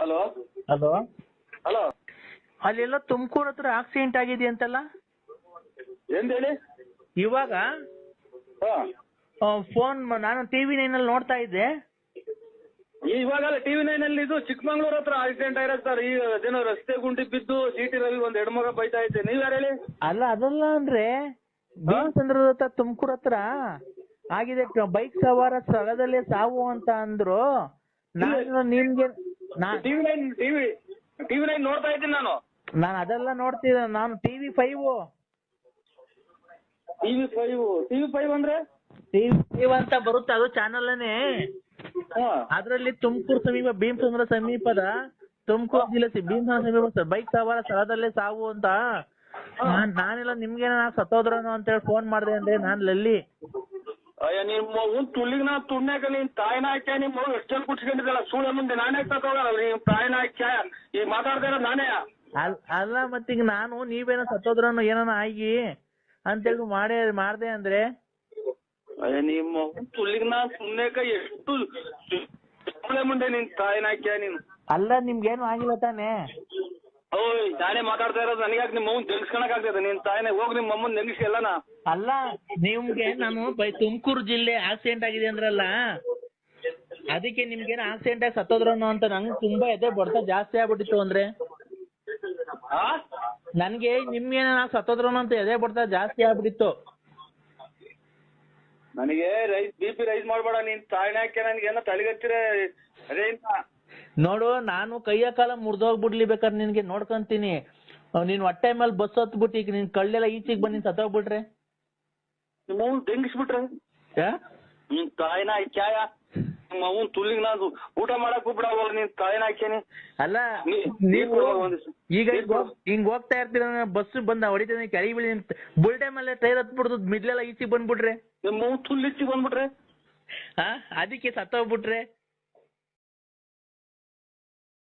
Hello? Hello? Hello? ಅಲ್ಲೆಲ್ಲ ತುಮಕೂರು ಹತ್ರ accident ಆಗಿದೆ ಅಂತಲ್ಲ? ಎಂತ ಹೇಳಿ? ಇವಾಗ? ಹಾ. ಫೋನ್ ನಾನು ಟಿವಿ ನೈನಲ್ಲಿ ನೋಡ್ತಾ ಇದ್ದೆ. ಇವಾಗಲ್ಲ ಟಿವಿ ನೈನ್ ಅಲ್ಲಿ ಇದು ಚಿಕ್ಕಮಂಗ್ಳೂರ್ ಹತ್ರ ಆಕ್ಸಿಡೆಂಟ್ ಆಗಿರೋದು ಸರ್ ಈ ಅದೇನೋ ರಸ್ತೆ ಗುಂಡಿ ಬಿದ್ದು ಸಿಟಿ ರವಿ ಒಂದ್ ಎಡಮಗ ಬೈತಾ ಇದ್ದೆ. ನೀವ್ ಯಾರು ಹೇಳಿ? ಅಲ್ಲ ಅದಲ್ಲ ಅಂದ್ರೆ ಚಂದ್ರ ಹತ್ರ ತುಮಕೂರು ಹತ್ರ ಆಗಿದೆ. ಬೈಕ್ ಸವಾರ ಸ್ಥಳದಲ್ಲೇ ಸಾವು ಅಂತ ಅಂದ್ರು. ನಾನು ನಿಮ್ಗೆ TV nine TV TV nine ನೋಡ್ತಾ ಇದ್ದೀನಿ ನಾನು. ನಾನು ಅದೆಲ್ಲ ನೋಡ್ತಿದ್ದೆ. ನಾನು TV five TV five TV five ಅಂದ್ರೆ? ಟಿವಿ ಫೈವ್ ಅಂತ ಬರುತ್ತೆ. ಅದು ಚಾನಲ್ನೇ ಹಾ. ಅದರಲ್ಲಿ ತುಮಕೂರು ಸಮೀಪ ಭೀಮಚಂದ್ರ ಸಮೀಪದ ತುಮಕೂರು ಜಿಲ್ಲೆ ಭೀಮಚಂದ್ರ ಸಮೀಪ ಬೈಕ್ ಸವಾರ ಸ್ಥಳದಲ್ಲೇ ಸಾವು ಅಂತ. ನಾನ್ ನಾನೆಲ್ಲ ನಿಮ್ಗೆ ಸತ್ತೋದ್ರನು ಅಂತ ಹೇಳಿ ಫೋನ್ ಮಾಡಿದೆ ಅಂದ್ರೆ ನಾನ್ ಲಲ್ಲಿ ಅಯ್ಯ ನಿಮ್ ಮಗುನ್ ತುಳ್ಳಿಗ್ ನಾ ತುಣ್ಯಾಕ ನಿನ್ ತಾಯಿನ ಹಾಕ್ಯ ನಿಮ್ ಮಗು ಎಷ್ಟೆಲ್ಲ ಕುಟ್ಸ್ಕೊಂಡಿದ್ದಲ್ಲ ಸುಳ್ಳೆ ಮುಂದೆ ನಾನೇ ತಗೋಗಲ್ಲ ನಿಮ್ ತಾಯಿನ ಹಾಕ್ಯ ಈಗ ಮಾತಾಡ್ದಿರ ನಾನೇ. ಅಲ್ಲ ಅಲ್ಲ ಮತ್ತೀಗ ನಾನು ನೀವೇನ ಸತ್ತೋದ್ರನು ಏನಾನ ಆಗಿ ಅಂತೇಳಿ ಮಾಡೇ ಮಾಡ್ದೆ ಅಂದ್ರೆ? ಅಯ್ಯ ನಿಮ್ ಮಗುನ್ ತುಳ್ಳಿಗ್ ನಾ ಸುಮ್ನೆಕ ಎಷ್ಟು ಸುಳ್ಳೆ ಮುಂದೆ ನಿನ್ ತಾಯಿನ ಹಾಕ್ಯ ನೀನು? ಅಲ್ಲ ನಿಮ್ಗೇನು ಆಗಿಲ್ಲ ತಾನೇ? ಓಯ್ ನಾನೇ ಮಾತಾಡ್ತಾ ಇರೋದು. ನಿಮ್ಮ ತೆಗಿಸ್ಕೊಳಕ್ ಆಗ್ತದೆ. ನಿನ್ ತಾಯಿನ ಹೋಗಿ ನಿಮ್ಮ ಅಮ್ಮನ್ ನೆಗಿಸ್ಕೆಲ್ಲನ ಅಲ್ಲ ನಿಮ್ಗೆ ನಾನು ಬೈ ತುಮಕೂರು ಜಿಲ್ಲೆ ಆಕ್ಸಿಡೆಂಟ್ ಆಗಿದೆ ಅಂದ್ರಲ್ಲ ಅದಕ್ಕೆ ನಿಮ್ಗೇನು ಆಕ್ಸಿಡೆಂಟ್ ಆಗಿ ಸತ್ತೋದ್ರನು ಅಂತ ನಂಗೆ ತುಂಬಾ ಎದೆ ಬಡ್ತ ಜಾಸ್ತಿ ಆಗ್ಬಿಟ್ಟಿತ್ತು ಅಂದ್ರೆ. ನನ್ಗೆ ನಿಮ್ಗೇನ ಸತ್ತೋದ್ರನು ಅಂತ ಎದೆ ಬಡ್ತ ಜಾಸ್ತಿ ಆಗ್ಬಿಟ್ಟಿತ್ತು. ನನಗೆ ರೈಸ್ ಬಿ ಪಿ ರೈಸ್ ಮಾಡ್ಬೇಡ. ನೀನ್ ತಾಯಿನ ಹಾಕಿ ನನ್ಗೆ ಏನೋ ತಳಿಗತ್ತಿರ ಅದೇ ನೋಡು ನಾನು ಕೈಯ ಕಾಲ ಮುರಿದೋಗ್ಬಿಡ್ಲಿ ಬೇಕಾದ್ರೆ ನಿನ್ಗೆ ನೋಡ್ಕಂತೀನಿ. ನೀನ್ ಹೊಟ್ಟೆ ಮೇಲೆ ಬಸ್ ಹತ್ಬಿಟ್ಟು ಈಗ ನಿನ್ ಕಳ್ಳೆಲ್ಲ ಈಚೆಗೆ ಬಂದು ನೀನ್ ಸತ್ತೋಗ್ಬಿಟ್ರೆ ನಿಮ್ಮ ಅವ್ನ್ ತೆಂಗಿಸ್ಬಿಟ್ರೆ ಯಾ? ನಿನ್ ತಾಯಿನ ಹಾಕ್ಯಾಯ ನಿಮ್ಮ ಅವ್ನ್ ತುಳ್ಳಿಗ್ ನಾನು ಊಟ ಮಾಡಕ್ ಬಿಡವ ನಿನ್ ತಾಯಿನ ಹಾಕ್ಯಾನಿ ಅಲ್ಲ ನೀವು. ಈಗ ಹಿಂಗ್ ಹೋಗ್- ಹಿಂಗ್ ಹೋಗ್ತಾ ಇರ್ತೀರ ಬಸ್ ಬಂದ ಹೊಡಿತೀನಿ ಕೆಳಗೆ ಬೀಳಿ ಬುಲ್ಟೆ ಮೇಲೆ ಟೈರ್ ಹತ್ಬಿಡ್ದು ಮಿಡ್ಲೆಲ್ಲ ಈಚೆಗೆ ಬಂದ್ಬಿಟ್ರೆ? ನಿಮ್ಮ ಅವ್ನ್ ತುಳ್ಳಿಚ್ಚಿ ಬಂದ್ಬಿಟ್ರೆ? ಹಾ? ಅದಕ್ಕೆ ಸತ್ತೋಗ್ಬಿಟ್ರೆ